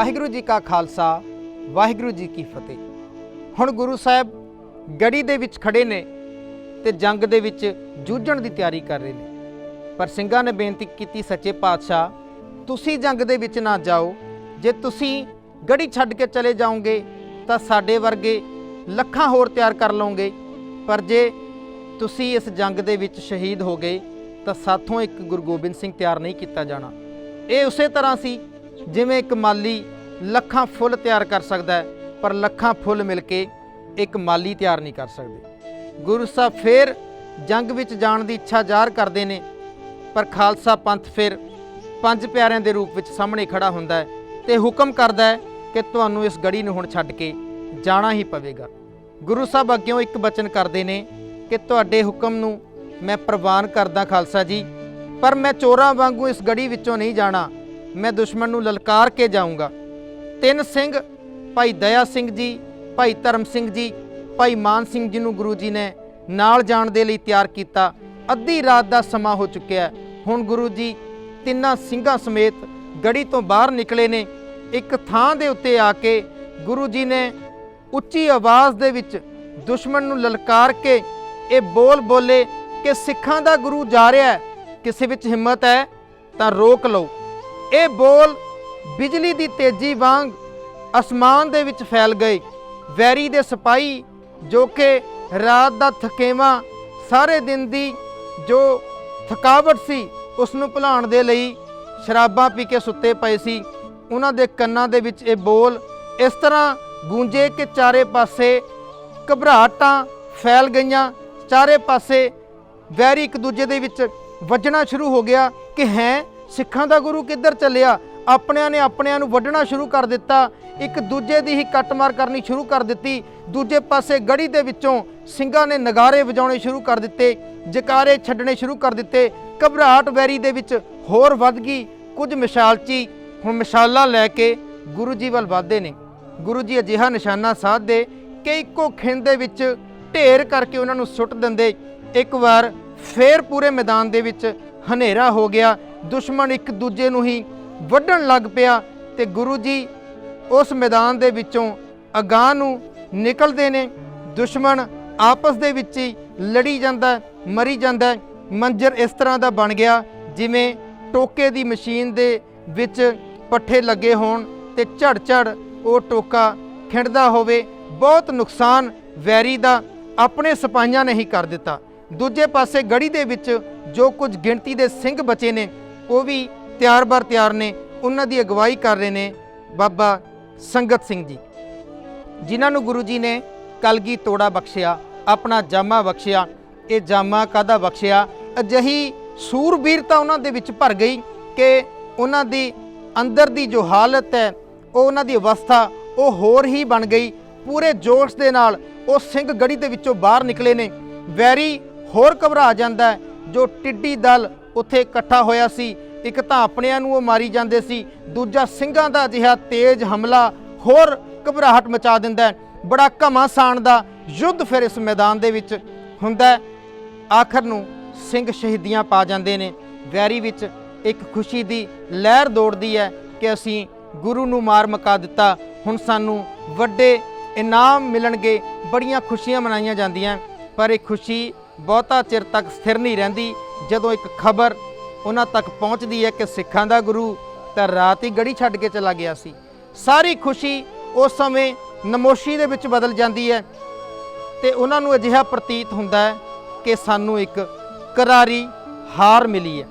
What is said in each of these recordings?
ਵਾਹਿਗੁਰੂ ਜੀ ਕਾ ਖਾਲਸਾ, ਵਾਹਿਗੁਰੂ ਜੀ ਕੀ ਫਤਿਹ। ਹੁਣ ਗੁਰੂ ਸਾਹਿਬ ਗੜੀ ਦੇ ਵਿੱਚ ਖੜੇ ਨੇ ਤੇ ਜੰਗ ਦੇ ਵਿੱਚ ਜੂਝਣ ਦੀ ਤਿਆਰੀ ਕਰ ਰਹੇ ਨੇ। ਪਰ ਸਿੰਘਾਂ ਨੇ ਬੇਨਤੀ ਕੀਤੀ ਸੱਚੇ ਪਾਤਸ਼ਾਹ, ਤੁਸੀਂ ਜੰਗ ਦੇ ਵਿੱਚ ਨਾ ਜਾਓ। ਜੇ ਤੁਸੀਂ ਗੜੀ ਛੱਡ ਕੇ ਚਲੇ ਜਾਓਗੇ, ਤਾਂ ਸਾਡੇ ਵਰਗੇ ਲੱਖਾਂ ਹੋਰ ਤਿਆਰ ਕਰ ਲਓਗੇ। ਪਰ ਜੇ ਤੁਸੀਂ ਇਸ ਜੰਗ ਦੇ ਵਿੱਚ ਸ਼ਹੀਦ ਹੋ ਗਏ ਤਾਂ ਸਾਥੋਂ ਇੱਕ ਗੁਰੂ ਗੋਬਿੰਦ ਸਿੰਘ ਤਿਆਰ ਨਹੀਂ ਕੀਤਾ ਜਾਣਾ। ਇਹ ਉਸੇ ਤਰ੍ਹਾਂ ਸੀ ਜਿਵੇਂ ਇੱਕ ਮਾਲੀ ਲੱਖਾਂ ਫੁੱਲ ਤਿਆਰ ਕਰ ਸਕਦਾ ਹੈ, ਪਰ ਲੱਖਾਂ ਫੁੱਲ ਮਿਲ ਕੇ ਇੱਕ ਮਾਲੀ ਤਿਆਰ ਨਹੀਂ ਕਰ ਸਕਦੇ। ਗੁਰੂ ਸਾਹਿਬ ਫੇਰ ਜੰਗ ਵਿੱਚ ਜਾਣ ਦੀ ਇੱਛਾ ਜ਼ਾਹਰ ਕਰਦੇ ਨੇ, ਪਰ ਖਾਲਸਾ ਪੰਥ ਫਿਰ ਪੰਜ ਪਿਆਰਿਆਂ ਦੇ ਰੂਪ ਵਿੱਚ ਸਾਹਮਣੇ ਖੜਾ ਹੁੰਦਾ ਹੈ ਤੇ ਹੁਕਮ ਕਰਦਾ ਹੈ ਕਿ ਤੁਹਾਨੂੰ ਇਸ ਗੜੀ ਨੂੰ ਹੁਣ ਛੱਡ ਕੇ ਜਾਣਾ ਹੀ ਪਵੇਗਾ। ਗੁਰੂ ਸਾਹਿਬ ਅੱਗਿਓਂ ਇੱਕ ਬਚਨ ਕਰਦੇ ਨੇ ਕਿ ਤੁਹਾਡੇ ਹੁਕਮ ਨੂੰ ਮੈਂ ਪ੍ਰਵਾਨ ਕਰਦਾ ਖਾਲਸਾ ਜੀ, ਪਰ ਮੈਂ ਚੋਰਾਂ ਵਾਂਗੂ ਇਸ ਗੜੀ ਵਿੱਚੋਂ ਨਹੀਂ ਜਾਣਾ। ਮੈਂ ਦੁਸ਼ਮਣ ਨੂੰ ਲਲਕਾਰ ਕੇ ਜਾਊਂਗਾ। ਤਿੰਨ ਸਿੰਘ, ਭਾਈ ਦਇਆ ਸਿੰਘ ਜੀ, ਭਾਈ ਧਰਮ ਸਿੰਘ ਜੀ, ਭਾਈ ਮਾਨ ਸਿੰਘ ਜੀ ਨੂੰ ਗੁਰੂ ਜੀ ਨੇ ਨਾਲ ਜਾਣ ਦੇ ਲਈ ਤਿਆਰ ਕੀਤਾ, ਅੱਧੀ ਰਾਤ ਦਾ ਸਮਾਂ ਹੋ ਚੁੱਕਿਆ ਹੁਣ ਗੁਰੂ ਜੀ ਤਿੰਨਾਂ ਸਿੰਘਾਂ ਸਮੇਤ ਗੜੀ ਤੋਂ ਬਾਹਰ ਨਿਕਲੇ ਨੇ। ਇੱਕ ਥਾਂ ਦੇ ਉੱਤੇ ਆ ਕੇ ਗੁਰੂ ਜੀ ਨੇ ਉੱਚੀ ਆਵਾਜ਼ ਦੇ ਵਿੱਚ ਦੁਸ਼ਮਣ ਨੂੰ ਲਲਕਾਰ ਕੇ ਇਹ ਬੋਲ ਬੋਲੇ ਕਿ ਸਿੱਖਾਂ ਦਾ ਗੁਰੂ ਜਾ ਰਿਹਾ ਹੈ, ਕਿਸੇ ਵਿੱਚ ਹਿੰਮਤ ਹੈ ਤਾਂ ਰੋਕ ਲਓ। ਇਹ ਬੋਲ ਬਿਜਲੀ ਦੀ ਤੇਜ਼ੀ ਵਾਂਗ ਅਸਮਾਨ ਦੇ ਵਿੱਚ ਫੈਲ ਗਏ ਵੈਰੀ ਦੇ ਸਿਪਾਹੀ ਜੋ ਕਿ ਰਾਤ ਦਾ ਥਕੇਵਾ ਸਾਰੇ ਦਿਨ ਦੀ ਜੋ ਥਕਾਵਟ ਸੀ, ਉਸ ਨੂੰ ਭੁਲਾਉਣ ਦੇ ਲਈ ਸ਼ਰਾਬਾਂ ਪੀ ਕੇ ਸੁੱਤੇ ਪਏ ਸੀ। ਉਹਨਾਂ ਦੇ ਕੰਨਾਂ ਦੇ ਵਿੱਚ ਇਹ ਬੋਲ ਇਸ ਤਰ੍ਹਾਂ ਗੂੰਜੇ ਕਿ ਚਾਰੇ ਪਾਸੇ ਘਬਰਾਹਟਾਂ ਫੈਲ ਗਈਆਂ। ਚਾਰੇ ਪਾਸੇ ਵੈਰੀ ਇੱਕ ਦੂਜੇ ਦੇ ਵਿੱਚ ਵੱਜਣਾ ਸ਼ੁਰੂ ਹੋ ਗਿਆ ਕਿ ਹੈ ਸਿੱਖਾਂ ਦਾ ਗੁਰੂ ਕਿੱਧਰ ਚੱਲਿਆ? ਆਪਣਿਆਂ ਨੇ ਆਪਣਿਆਂ ਨੂੰ ਵੱਢਣਾ ਸ਼ੁਰੂ ਕਰ ਦਿੱਤਾ। ਇੱਕ ਦੂਜੇ ਦੀ ਹੀ ਕੱਟਮਾਰ ਕਰਨੀ ਸ਼ੁਰੂ ਕਰ ਦਿੱਤੀ। ਦੂਜੇ ਪਾਸੇ ਗੜੀ ਦੇ ਵਿੱਚੋਂ ਸਿੰਘਾਂ ਨੇ ਨਗਾਰੇ ਵਜਾਉਣੇ ਸ਼ੁਰੂ ਕਰ ਦਿੱਤੇ, ਜਕਾਰੇ ਛੱਡਣੇ ਸ਼ੁਰੂ ਕਰ ਦਿੱਤੇ। ਘਬਰਾਹਟ ਵੈਰੀ ਦੇ ਵਿੱਚ ਹੋਰ ਵੱਧ ਗਈ। ਕੁਝ ਮਿਸਾਲਚੀ ਹੁਣ ਮਿਸਾਲਾਂ ਲੈ ਕੇ ਗੁਰੂ ਜੀ ਵੱਲ ਵਧਦੇ ਨੇ। ਗੁਰੂ ਜੀ ਅਜਿਹਾ ਨਿਸ਼ਾਨਾ ਸਾਧਦੇ ਕਿ ਇੱਕੋ ਖਿੰਡ ਦੇ ਵਿੱਚ ਢੇਰ ਕਰਕੇ ਉਹਨਾਂ ਨੂੰ ਸੁੱਟ ਦਿੰਦੇ। ਇੱਕ ਵਾਰ ਫੇਰ ਪੂਰੇ ਮੈਦਾਨ ਦੇ ਵਿੱਚ ਹਨੇਰਾ ਹੋ ਗਿਆ, ਦੁਸ਼ਮਣ ਇੱਕ ਦੂਜੇ ਨੂੰ ਹੀ ਵੱਢਣ ਲੱਗ ਪਿਆ ਤੇ ਗੁਰੂ ਜੀ ਉਸ ਮੈਦਾਨ ਦੇ ਵਿੱਚੋਂ ਅਗਾਹ ਨੂੰ ਨਿਕਲਦੇ ਨੇ। ਦੁਸ਼ਮਣ ਆਪਸ ਦੇ ਵਿੱਚ ਹੀ ਲੜੀ ਜਾਂਦਾ, ਮਰੀ ਜਾਂਦਾ, ਮੰਜ਼ਰ ਇਸ ਤਰ੍ਹਾਂ ਦਾ ਬਣ ਗਿਆ ਜਿਵੇਂ ਟੋਕੇ ਦੀ ਮਸ਼ੀਨ ਦੇ ਵਿੱਚ ਪੱਠੇ ਲੱਗੇ ਹੋਣ ਤੇ ਝੜ ਝੜ ਉਹ ਟੋਕਾ ਖਿੰਡਦਾ ਹੋਵੇ। ਬਹੁਤ ਨੁਕਸਾਨ ਵੈਰੀ ਦਾ ਆਪਣੇ ਸਿਪਾਹੀਆਂ ਨੇ ਹੀ ਕਰ ਦਿੱਤਾ। ਦੂਜੇ ਪਾਸੇ ਗੜੀ ਦੇ ਵਿੱਚ ਜੋ ਕੁਝ ਗਿਣਤੀ ਦੇ ਸਿੰਘ ਬਚੇ ਨੇ, ਉਹ ਵੀ ਤਿਆਰ ਬਰ ਤਿਆਰ ਨੇ, ਉਹਨਾਂ ਦੀ ਅਗਵਾਈ ਕਰ ਰਹੇ ਨੇ ਬਾਬਾ ਸੰਗਤ ਸਿੰਘ ਜੀ। ਜਿਨ੍ਹਾਂ ਨੂੰ ਗੁਰੂ ਜੀ ਨੇ ਕਲਗੀ ਤੋੜਾ ਬਖਸ਼ਿਆ, ਆਪਣਾ ਜਾਮਾ ਬਖਸ਼ਿਆ, ਇਹ ਜਾਮਾ ਕਾਦਾ ਬਖਸ਼ਿਆ? ਅਜਹੀ ਸੂਰਬੀਰਤਾ ਉਹਨਾਂ ਦੇ ਵਿੱਚ ਭਰ ਗਈ ਕਿ ਉਹਨਾਂ ਦੀ ਅੰਦਰ ਦੀ ਜੋ ਹਾਲਤ ਹੈ, ਉਹ ਉਹਨਾਂ ਦੀ ਅਵਸਥਾ, ਉਹ ਹੋਰ ਹੀ ਬਣ ਗਈ। ਪੂਰੇ ਜੋਸ਼ ਦੇ ਨਾਲ ਉਹ ਸਿੰਘ ਗੜੀ ਦੇ ਵਿੱਚੋਂ ਬਾਹਰ ਨਿਕਲੇ ਨੇ। ਵੈਰੀ ਹੋਰ ਘਬਰਾ ਜਾਂਦਾ ਜੋ ਟਿੱਡੀ ਦਲ ਉੱਥੇ ਇਕੱਠਾ ਹੋਇਆ ਸੀ, ਇੱਕ ਤਾਂ ਆਪਣਿਆਂ ਨੂੰ ਉਹ ਮਾਰੀ ਜਾਂਦੇ ਸੀ, ਦੂਜਾ ਸਿੰਘਾਂ ਦਾ ਅਜਿਹਾ ਤੇਜ਼ ਹਮਲਾ, ਹੋਰ ਘਬਰਾਹਟ ਮਚਾ ਦਿੰਦਾ ਬੜਾ ਘਮਾਸਾਨ ਦਾ ਯੁੱਧ ਫਿਰ ਇਸ ਮੈਦਾਨ ਦੇ ਵਿੱਚ ਹੁੰਦਾ ਆਖਰ ਨੂੰ ਸਿੰਘ ਸ਼ਹੀਦੀਆਂ ਪਾ ਜਾਂਦੇ ਨੇ। ਵੈਰੀ ਵਿੱਚ ਇੱਕ ਖੁਸ਼ੀ ਦੀ ਲਹਿਰ ਦੌੜਦੀ ਹੈ ਕਿ ਅਸੀਂ ਗੁਰੂ ਨੂੰ ਮਾਰ ਮਕਾ ਦਿੱਤਾ। ਹੁਣ ਸਾਨੂੰ ਵੱਡੇ ਇਨਾਮ ਮਿਲਣਗੇ, ਬੜੀਆਂ ਖੁਸ਼ੀਆਂ ਮਨਾਈਆਂ ਜਾਂਦੀਆਂ। ਪਰ ਇਹ ਖੁਸ਼ੀ ਬਹੁਤਾ ਚਿਰ ਤੱਕ ਸਥਿਰ ਨਹੀਂ ਰਹਿੰਦੀ। ਜਦੋਂ ਇੱਕ ਖਬਰ ਉਹਨਾਂ ਤੱਕ ਪਹੁੰਚਦੀ ਹੈ ਕਿ ਸਿੱਖਾਂ ਦਾ ਗੁਰੂ, ਤਾਂ ਰਾਤ ਹੀ ਗੜੀ ਛੱਡ ਕੇ ਚਲਾ ਗਿਆ ਸੀ। ਸਾਰੀ ਖੁਸ਼ੀ ਉਸ ਸਮੇਂ ਨਮੋਸ਼ੀ ਦੇ ਵਿੱਚ ਬਦਲ ਜਾਂਦੀ ਹੈ ਤੇ ਉਹਨਾਂ ਨੂੰ ਅਜਿਹਾ ਪ੍ਰਤੀਤ ਹੁੰਦਾ ਹੈ ਕਿ ਸਾਨੂੰ ਇੱਕ ਕਰਾਰੀ ਹਾਰ ਮਿਲੀ ਹੈ।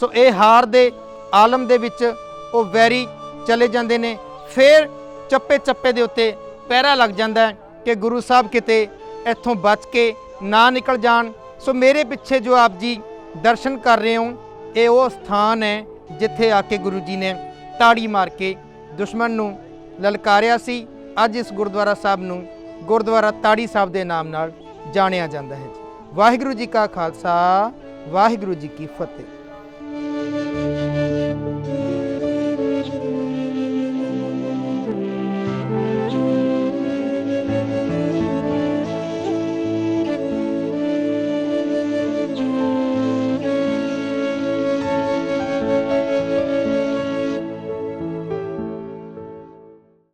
ਸੋ ਇਹ ਹਾਰ ਦੇ ਆਲਮ ਦੇ ਵਿੱਚ ਉਹ ਵੈਰੀ ਚਲੇ ਜਾਂਦੇ ਨੇ। ਫਿਰ ਚੱਪੇ ਚੱਪੇ ਦੇ ਉੱਤੇ ਪਹਿਰਾ ਲੱਗ ਜਾਂਦਾ ਕਿ ਗੁਰੂ ਸਾਹਿਬ ਕਿਤੇ ਇੱਥੋਂ ਬਚ ਕੇ ਨਾ ਨਿਕਲ ਜਾਣ। ਸੋ ਮੇਰੇ ਪਿੱਛੇ ਜੋ ਆਪ ਜੀ ਦਰਸ਼ਨ ਕਰ ਰਹੇ ਹੋ, ਇਹ ਉਹ ਸਥਾਨ ਹੈ ਜਿੱਥੇ ਆ ਕੇ ਗੁਰੂ ਜੀ ਨੇ ਤਾੜੀ ਮਾਰ ਕੇ ਦੁਸ਼ਮਣ ਨੂੰ ਲਲਕਾਰਿਆ ਸੀ। ਅੱਜ ਇਸ ਗੁਰਦੁਆਰਾ ਸਾਹਿਬ ਨੂੰ ਗੁਰਦੁਆਰਾ ਤਾੜੀ ਸਾਹਿਬ ਦੇ ਨਾਮ ਨਾਲ ਜਾਣਿਆ ਜਾਂਦਾ ਹੈ ਵਾਹਿਗੁਰੂ ਜੀ ਕਾ ਖਾਲਸਾ, ਵਾਹਿਗੁਰੂ ਜੀ ਕੀ ਫਤਿਹ।